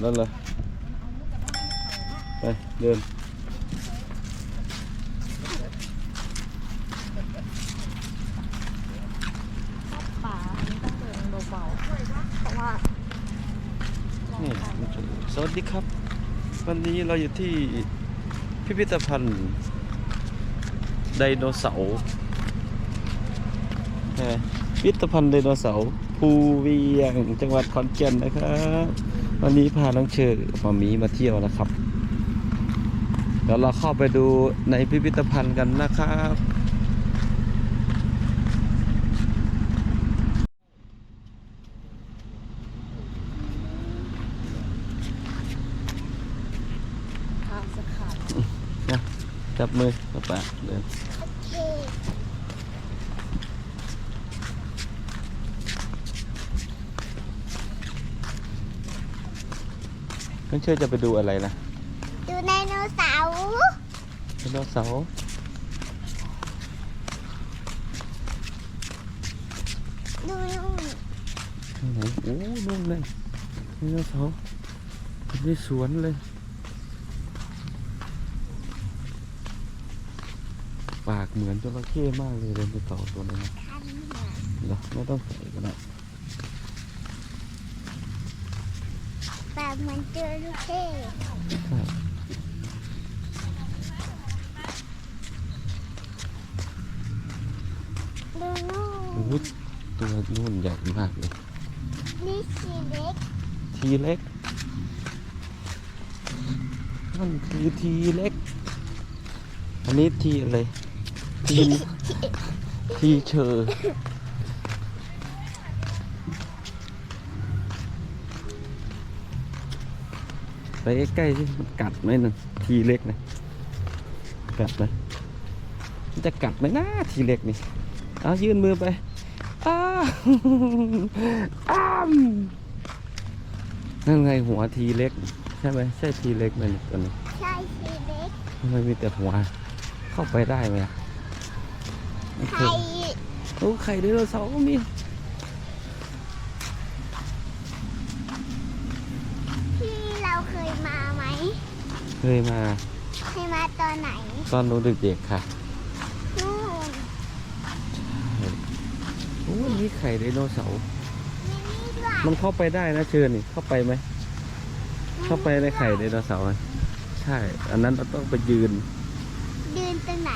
แล้วเหรอไปเดินป่าอันนี้ต้องเดินเบาๆเพราะว่านี่สวัสดีครับ วันนี้เราอยู่ที่พิพิธภัณฑ์ไดโนเสาร์ใช่ไหมพิพิธภัณฑ์ไดโนเสาร์ภูเวียงจังหวัดขอนแก่นนะครับ วันนี้พาน้องเชอร์มามีมาเที่ยวนะครับ เดี๋ยวเราเข้าไปดูในพิพิธภัณฑ์กันนะครับทางสะขาดนะจับมือกับปะเดิน น้องเชอร์จะไปดูอะไรนะดูไดโนเสาร์ไดโนเสาร์ดูนู่นที่ไหนโอ้นู่นเลยไดโนเสาร์อยู่ในสวนเลยปากเหมือนจระเข้มากเลยไดโนเสาร์ตัวนี้นะทันเหรอเหรอไม่ต้องใส่ก็ได้ แบบเหมือนเจอลูกเท่ใช่ดูนู่โอ้นโหตัวนู่นใหญ่มากเลยนี่สีเล็กทีเล็กนั่นคือทีเล็ก อันนี้ทีอะไรทีทีเชอร์ ไปใกล้ๆสิมันกัดไหมนั่นทีเล็กนะกัดไหมมันจะกัดไหมนะทีเล็กนี่เอายื่นมือไปอ้าอ้ามนั่นไงหัวทีเล็ก ใช่ไหมใช่ทีเล็กไหมเนี่ยตัวนี้ใช่สีเล็กทำไมมีแต่หัว เข้าไปได้ไหมอะโอเคไข่โอ้ไข่ไดโนเสาร์ก็มี ที่เราเค ยมาไหมเคยมาเคยมาตอนไหน ตอนหนูเด็กๆค่ะนู่นโอ้มีไข่ไดโนเสาร์มีนี่ด้วยมันเข้าไปได้นะเชิญนี่เข้าไปไหมเข้าไปในไข่ไดโนเสาร์ไหมใช่ อันนั้นเราต้องไปยืน ยืนตรงไหน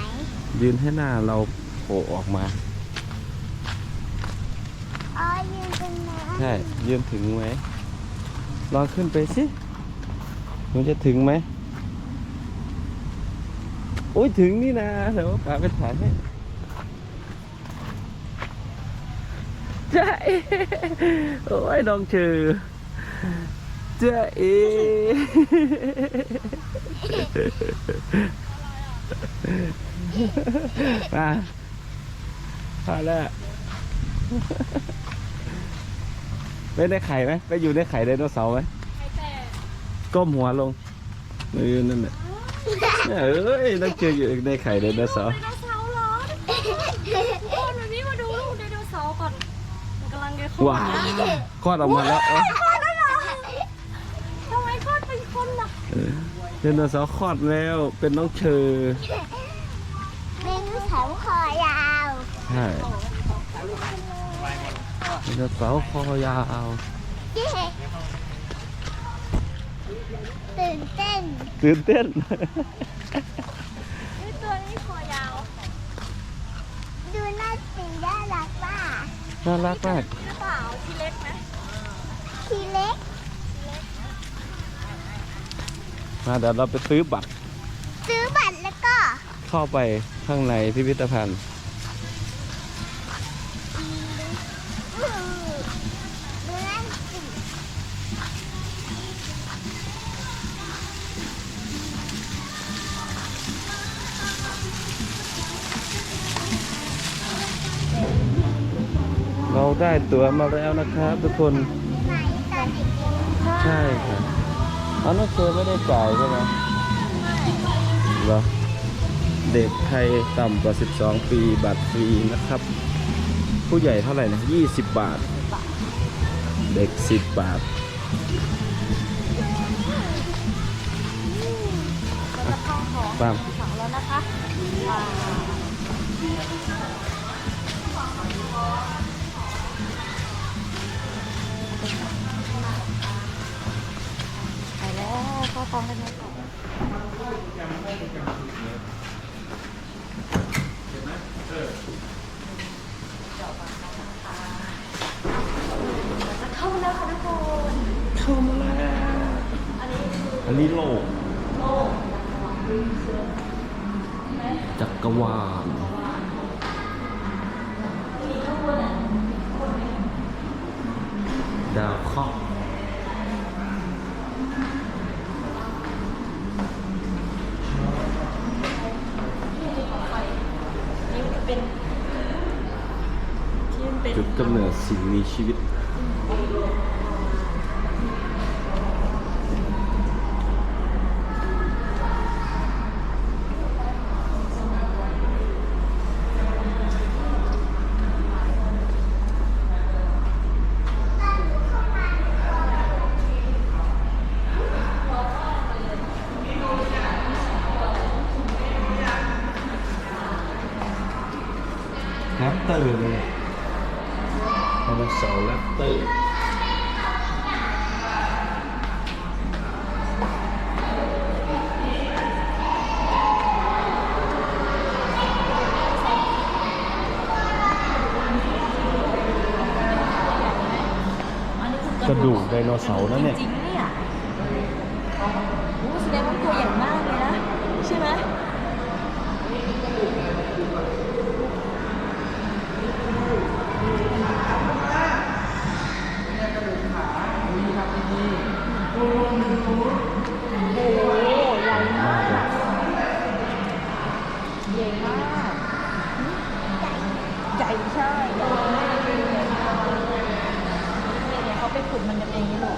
ยืนให้หน้าเราโผล่ออกมา อ๋อยืนตรงนั้นใช่ยืนถึงไหมลองขึ้นไปสิ หนูจะถึงไหมโอ้ยถึงนี่นะเดี๋ยวป๋าไปถ่ายให้ใช่โอ้ยน้องชื่อเจ๊เอมาพาแล้วไปในไข่ไหมไปอยู่ในไข่ไดโนเสาร์ไหมใครแต่ ก้มหัวลงเออนั่นแหละเนี่ยเอ้ยต้องเจออยู่ในไข่ไดโนเสาร์ไดโนเสาร์เหรอทุกคนวันนี้มาดูลูกไดโนเสาร์ก่อนมันกำลังจะคลอว้าดวคลอดออกมาแล้วเอ้าทำไมคลอดเป็นคนล่ะเออไดโนเสาร์คลอดแล้วเป็นน้องเชอไดโนเสาร์คอยาว ใช่ไดโนเสาร์คอยาว เย้ ตื่นเต้นตื่นเต้น นี่ตัวนี้คอยาวดูน่าตื่นน่ารักป่ะน่ารักมากหรือเปล่าที่เล็กไหมทีเล็กมาเดี๋ยวเราไปซื้อบัตร ซื้อบัตรแล้วก็ เข้าไปข้างในพิพิธภัณฑ์ เราได้ตั๋วมาแล้วนะครับทุกคน ใช่ค่ะเอาน้อเธอไม่ได้จ่ายใช่ไหมเหรอ เด็กไทยต่ำกว่า 12 ปีบัตรฟรีนะครับ ผู้ใหญ่เท่าไหร่นะ 20 บาท เด็ก 10 บาทบ้ามแล้วนะคะ อ่าไปแล้วเข้าฟองกันเลยค่ะจะเข้าแล้วค่ะทุกคนเข้ามาแล้วอันนี้คืออันนี้โลก โลกจักรวาล มีข้างบนอะคนไหม ดาวเคราะห์ นี่มันเป็นที่มันเป็น จุดกำเนิดสิ่งมี ชีวิต กระดูกไดโนเสาร์นั่นเนี่ยจริงๆเนี่ยโอ้แสดงว่าตัวใหญ่มากเลยนะ ใช่ไหมโอ้โหใหญ่มาก ใหญ่มาก ใหญ่ใช่ใหญ่มากเนี่ยเขุดมันกันเองนี่ลูก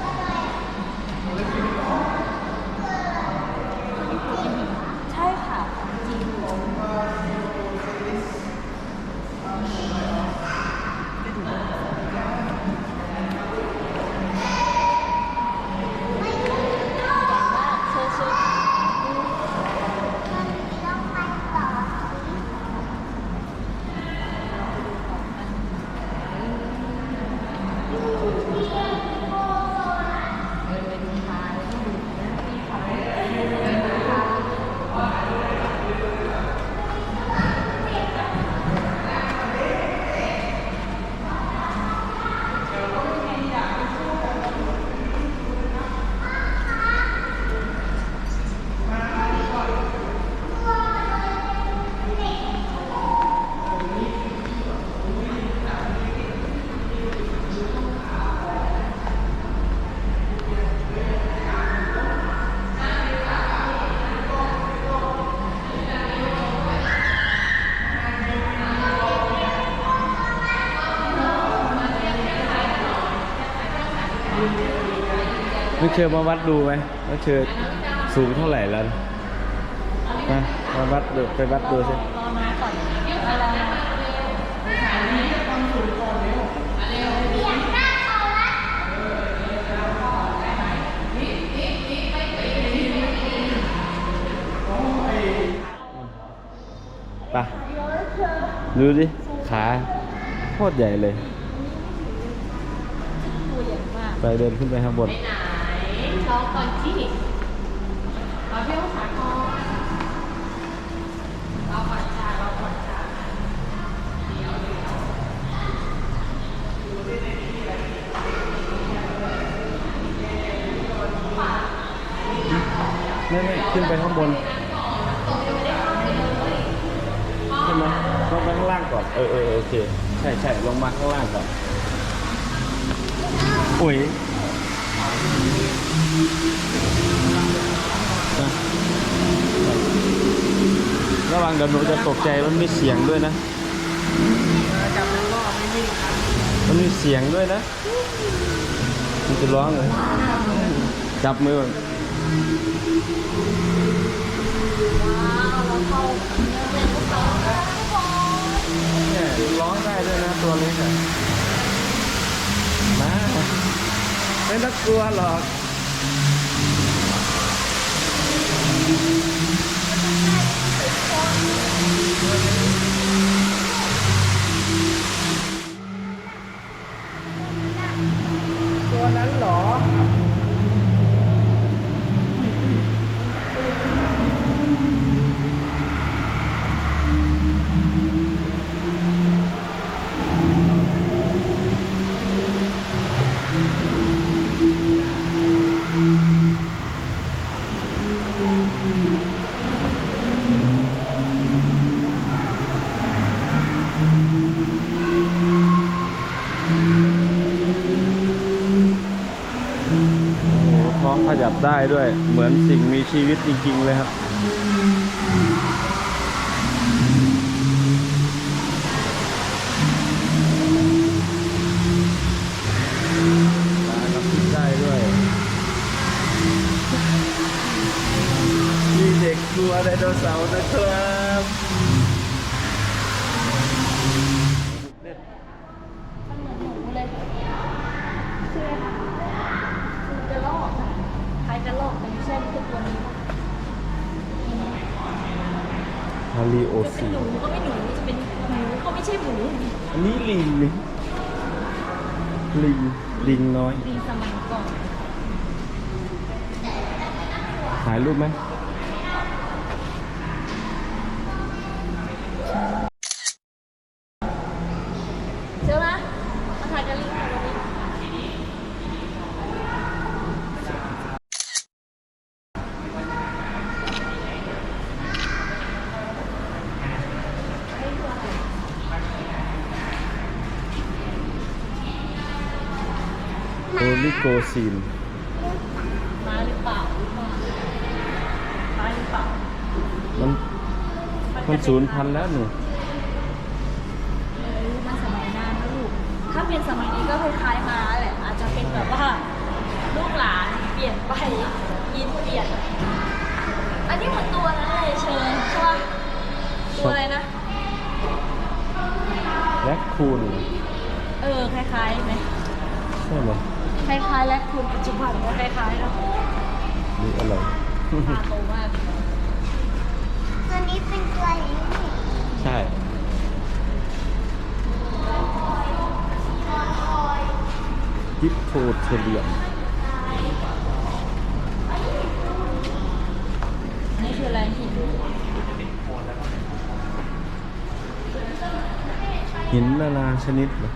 ไม่เชิญมาวัดดูไหมว่าเชิญสูงเท่าไหร่แล้วนะมาวัดดูไปวัดดูสิไปดูดิ ขาโคตรใหญ่เลย ไปเดินขึ้นไปข้างบน รอก่อนที่รอเที่ยวสาครรอก่อนจ้ารอก่อนจ้าไม่ไม่ขึ้นไปข้างบนใช่ไหมลงไปข้างล่างก่อน เออเออโอเค ใช่ใช่ลงมาข้างล่างก่อน อุ้ย ระวังเดี๋ยวหนูจะตกใจมันมีเสียงด้วยนะจับมือก็ไม่นิ่งค่ะมันมีเสียงด้วยนะ มันจะร้องเลยจับมือก่อนว้าวเราเข้าเรียนภูเขาแล้วทุกคนเนี่ยร้องได้ด้วยนะตัวเล็กอะมาไม่ต้องกลัวหรอก ได้ด้วย เหมือนสิ่งมีชีวิตจริง ๆ เลยครับ ถ่ายรูปไหม เจอไหมมาถ่ายกับลิงถ่ายกับลิง โอลิโกซีนมาหรือเปล่ามามาหรือเปล่ามันมันศูนย์พันแล้วหนูเออมันสมัยนานนะลูก ถ้าเป็นสมัยนี้ก็คล้ายๆมาแหละ อาจจะเป็นแบบว่าลูกหลานเปลี่ยนไปยีนเปลี่ยน อันนี้เหมือนตัวนั้นเลยเชยใช่ปะตัวอะไรนะแรคคูนเออ คล้ายๆไหมใช่ไหม คล้ายๆแลคคูนปัจจุบันก็คล้ายๆเนาะหรืออะไรตาโตมากตัวนี้เป็นตัวลิงใช่ยิปโพเทเรียมนี่คืออะไรหินหินนานาชนิดเหรอ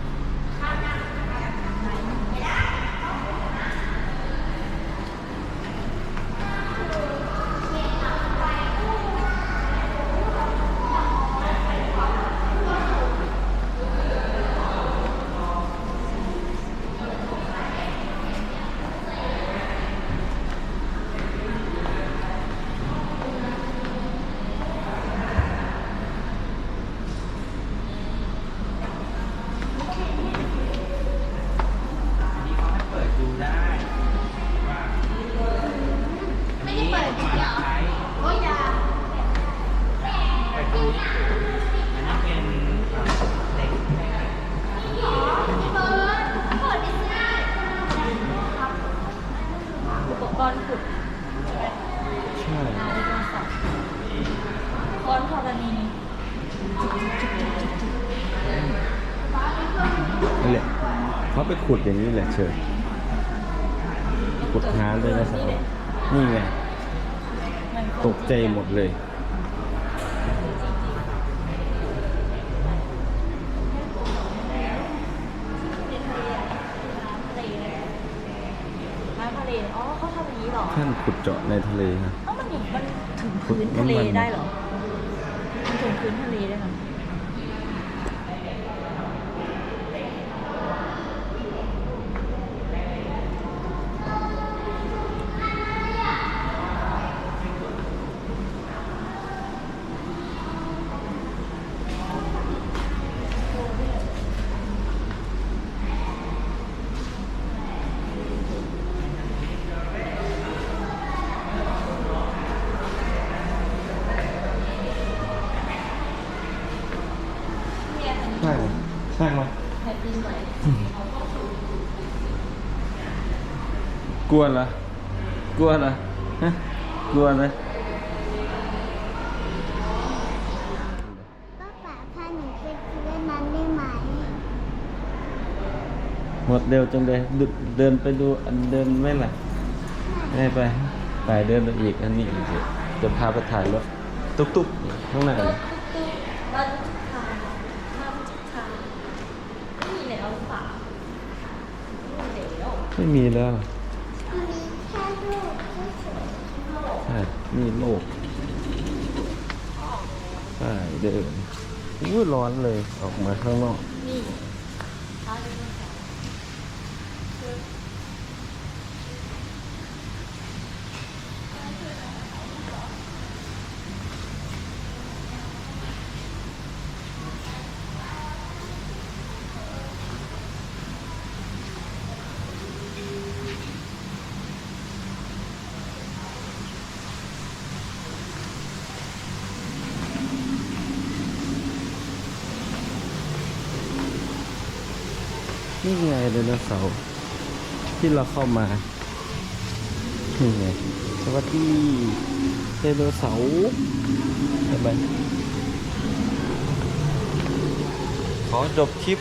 ใจหมดเลย น้ำทะเลอ๋อเขาทำอย่างนี้เหรอท่านขุดเจาะในทะเลนะ เอ้ามันอยู่มันถึงพื้นทะเลได้เหรอ มันถึงพื้นทะเลได้ไหมใช่ใช่ไหม แผ่นดินไหว กลัวเหรอกลัวเหรอฮะกลัวไหมป้าป๋าพาหนูไปเล่นน้ำได้ไหมหมดเร็วจังเลยเดินเดินไปดูอันเดินไหมล่ะไม่ไปไปเดินไปอีกอันนี้อีกจะพาไปถ่ายรถตุ๊กๆข้างหน้าเลยเราจะทานมาจิตทานไม่มีแล้วหรือเปล่าไม่มีแล้ว ไม่มีแล้ว มีแค่ลูกเฉย ใช่นี่โลกใช่เดินอู้ร้อนเลยออกมาข้างนอกนี่ท้าไดโนเสาร์ อ ไดโนเสาร์ที่เราเข้ามานี่ไงสวัสดีไดโนเสาร์เห็นไหมขอจบคลิป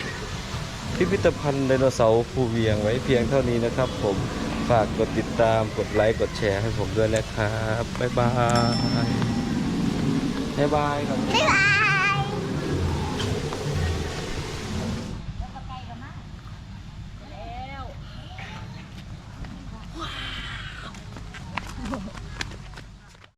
พิพิธภัณฑ์ไดโนเสาร์ภูเวียงไว้เพียงเท่านี้นะครับผมฝากกดติดตามกดไลค์กดแชร์ให้ผมด้วยนะครับ บ๊ายบาย บ๊ายบายก่อนบ๊ายบาย